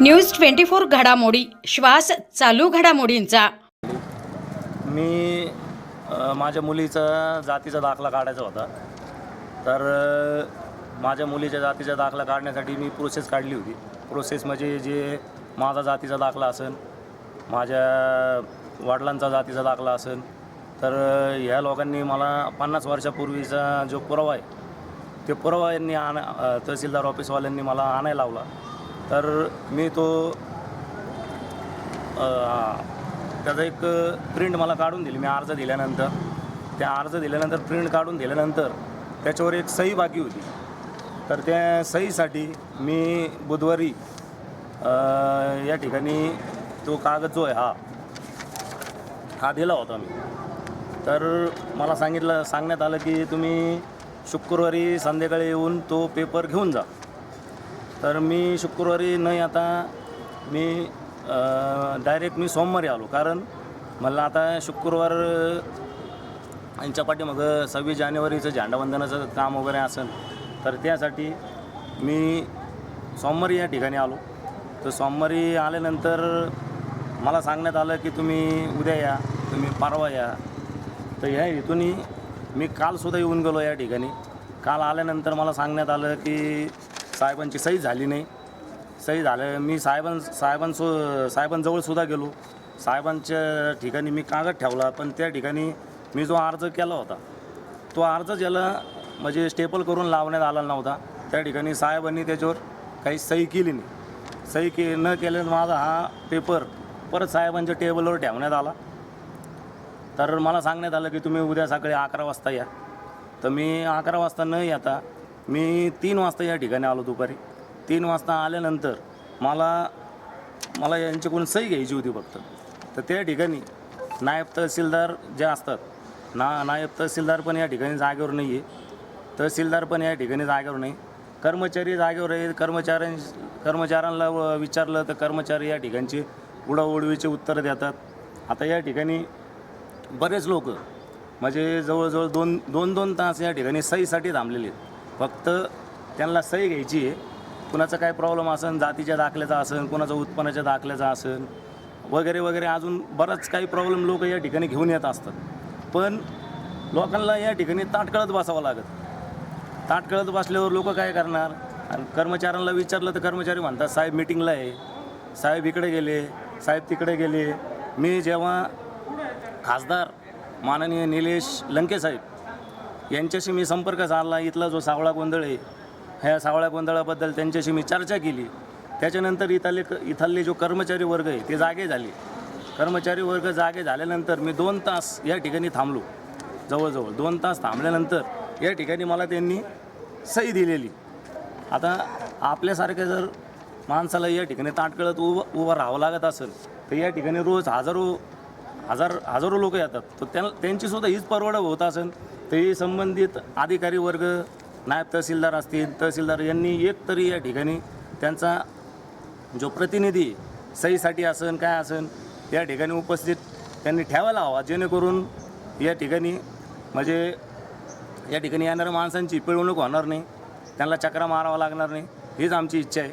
News twenty four घडामोडी. श्वास चालू घडामोडींचा. मी माझ्या मुलीचा जातीचा दाखला काढायचा होता. तर माझ्या मुलीच्या जातीचा दाखला काढण्यासाठी मी प्रोसेस काढली होती. प्रोसेस म्हणजे जे माझा जातीचा दाखला असेल माझ्या वडिलांचा जातीचा दाखला असेल तर ह्या लोकांनी मला पन्नास वर्षापूर्वीचा जो पुरावा आहे ते पुरावा यांनी आणा तहसीलदार ऑफिसवाल्यांनी मला आणायला लावला. तर मी तो त्याचा एक प्रिंट मला काढून दिली. मी अर्ज दिल्यानंतर त्या अर्ज दिल्यानंतर प्रिंट काढून दिल्यानंतर त्याच्यावर एक सही बाकी होती. तर त्या सहीसाठी मी बुधवारी या ठिकाणी तो कागद जो आहे हा हा दिला होता मी. तर मला सांगितलं सांगण्यात आलं की तुम्ही शुक्रवारी संध्याकाळी येऊन तो पेपर घेऊन जा. तर मी शुक्रवारी नाही आता मी डायरेक्ट मी सोमवारी आलो. कारण मला आता शुक्रवार यांच्या पाठीमागं सव्वीस जानेवारीचं झेंडावंदनाचं काम वगैरे असेल तर त्यासाठी मी सोमवारी या ठिकाणी आलो. तर सोमवारी आल्यानंतर मला सांगण्यात आलं की तुम्ही उद्या या तुम्ही परवा या. तर ह्या इथूनही मी कालसुद्धा येऊन गेलो या ठिकाणी. काल आल्यानंतर मला सांगण्यात आलं की साहेबांची सही झाली नाही. सही झालं मी साहेबां साहेबांसो साहेबांजवळसुद्धा गेलो. साहेबांच्या ठिकाणी मी कागद ठेवला पण त्या ठिकाणी मी जो अर्ज केला होता तो अर्ज ज्याला म्हणजे स्टेपल करून लावण्यात आला नव्हता. त्या ठिकाणी साहेबांनी त्याच्यावर काही सही केली नाही. सही के न केल्यानं माझा हा पेपर परत साहेबांच्या टेबलवर ठेवण्यात आला. तर मला सांगण्यात आलं की तुम्ही उद्या सकाळी अकरा वाजता या. तर मी अकरा वाजता न येता मी तीन वाजता या ठिकाणी आलो दुपारी. तीन वाजता आल्यानंतर मला मला यांच्याकडून सही घ्यायची होती फक्त. तर त्या ठिकाणी नायब तहसीलदार जे असतात ना नायब तहसीलदार पण या ठिकाणी जागेवर नाही आहे. तहसीलदार पण या ठिकाणी जागेवर नाही. कर्मचारी जागेवर आहे कर्मचाऱ्यां कर्मचाऱ्यांना व- विचारलं तर कर्मचारी या ठिकाणची उडाउडवीचे उत्तर देतात. आता या ठिकाणी बरेच लोक म्हणजे जवळजवळ दोन दोन दोन तास या ठिकाणी सहीसाठी थांबलेले आहेत. फक्त त्यांना सही घ्यायची आहे. कुणाचा काय प्रॉब्लेम असेल जातीच्या दाखल्याचा असेल कुणाचा उत्पन्नाच्या दाखल्याचा असेल वगैरे वगैरे अजून बराच काही प्रॉब्लेम लोक या ठिकाणी घेऊन येत असतात. पण लोकांना या ठिकाणी ताटकळत बसावं लागत. ताटकळत बसल्यावर लोक काय करणार? आणि कर्मचाऱ्यांना विचारलं तर कर्मचारी म्हणतात साहेब मिटिंगला आहे. साहेब इकडे गेले. साहेब तिकडे गेले. मी जेव्हा खासदार माननीय निलेश लंकेसाहेब यांच्याशी मी संपर्क साधला. इथला जो सावळा गोंधळ आहे ह्या सावळ्या गोंधळाबद्दल त्यांच्याशी मी चर्चा केली. त्याच्यानंतर इथले इथले जो कर्मचारी वर्ग आहे ते जागे झाले. कर्मचारी वर्ग जागे झाल्यानंतर मी दोन तास या ठिकाणी थांबलो. जवळजवळ दोन तास थांबल्यानंतर या ठिकाणी मला त्यांनी सही दिलेली. आता आपल्यासारख्या जर माणसाला या ठिकाणी ताटकळत उभं उभं राहावं लागत असेल तर या ठिकाणी रोज हजारो हजार हजारो लोक येतात. तर त्यांना त्यांचीसुद्धा हीच परवड होत असेल तर ही संबंधित अधिकारी वर्ग नायब तहसीलदार असतील तहसीलदार यांनी एक तरी या ठिकाणी त्यांचा जो प्रतिनिधी सहीसाठी असेल काय असेल या ठिकाणी उपस्थित त्यांनी ठेवायला हवा जेणेकरून या ठिकाणी म्हणजे या ठिकाणी येणाऱ्या माणसांची पिळवणूक होणार नाही त्यांना चक्रा मारावा लागणार नाही हीच आमची इच्छा आहे.